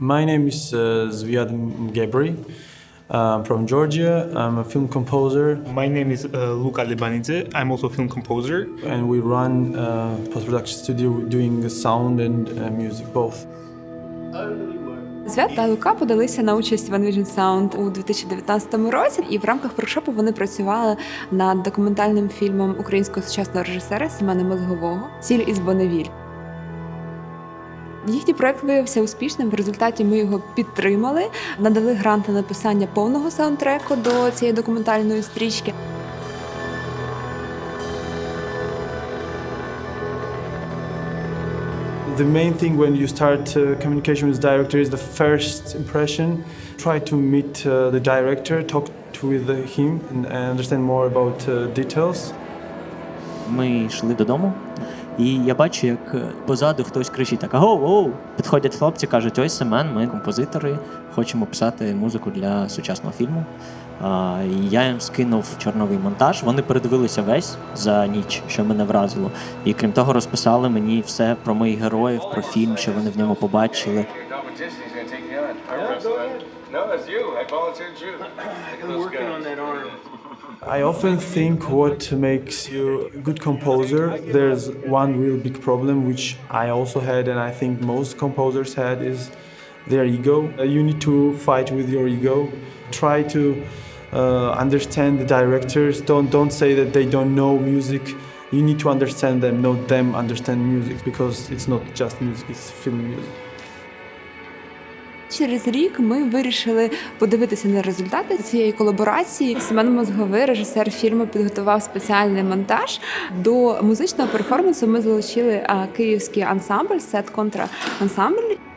My name is uh, Zviad Gebri. I'm from Georgia. I'm a film composer, My name is uh, Luca Lebanidze. I'm also a film composer. and we run a post-production studio doing the sound and uh, music both. Звят та Лука подалися на участь в Envision Sound у 2019 році, і в рамках воркшопу вони працювали над документальним фільмом українського сучасного режисера Семена Мозгового Ціль із Боневіль. Їхній проект виявився успішним. В результаті ми його підтримали, надали грант на написання повного саундтреку до цієї документальної стрічки. The main thing when you start uh, communication with director is the first impression. Try to meet uh, the director, talk to with him, and, and understand more about uh, details. Ми йшли додому, і я бачу, як е, позаду хтось кричить так: Аго, оу! Підходять хлопці, кажуть: ось Семен, ми композитори, хочемо писати музику для сучасного фільму. А, і я їм скинув чорновий монтаж. Вони передивилися весь за ніч, що мене вразило. І крім того, розписали мені все про моїх героїв, про фільм, що вони в ньому побачили. On. No, it's you. I volunteered you. Look at those guns. that arm. I often think what makes you a good composer. There's one real big problem which I also had, and I think most composers had, is their ego. Uh, You need to fight with your ego. Try to uh, understand the directors. Don't don't say that they don't know music. You need to understand them, not them understand music, because it's not just music; it's film music. Через рік ми вирішили подивитися на результати цієї колаборації. Семен Мозговий, режисер фільму, підготував спеціальний монтаж. До музичного перформансу ми залучили київський ансамбль, сет контра ансамбль.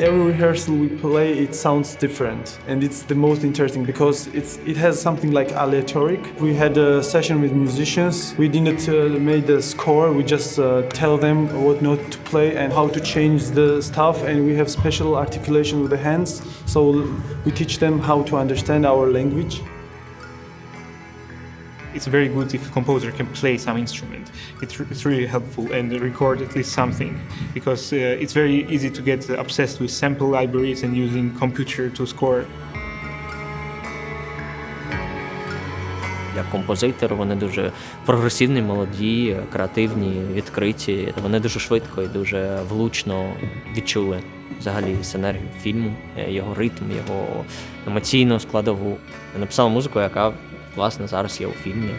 Every rehearsal we play it sounds different and it's the most interesting because it's it has something like aleatoric. We had a session with musicians. We didn't uh, make the score. We just uh, tell them what note to play and how to change the stuff and we have special articulation with the hands. So we teach them how to understand our language It's very good if a composer can play some instrument. It's, it's really helpful and record at least something because uh, it's very easy to get obsessed with sample libraries and using computer to score. Як композитор, вони дуже прогресивні, молоді, креативні, відкриті. Вони дуже швидко і дуже влучно відчули взагалі синергію фільму, е, його ритм, його емоційну складову. Написали музику, яка власне зараз є у фільмі.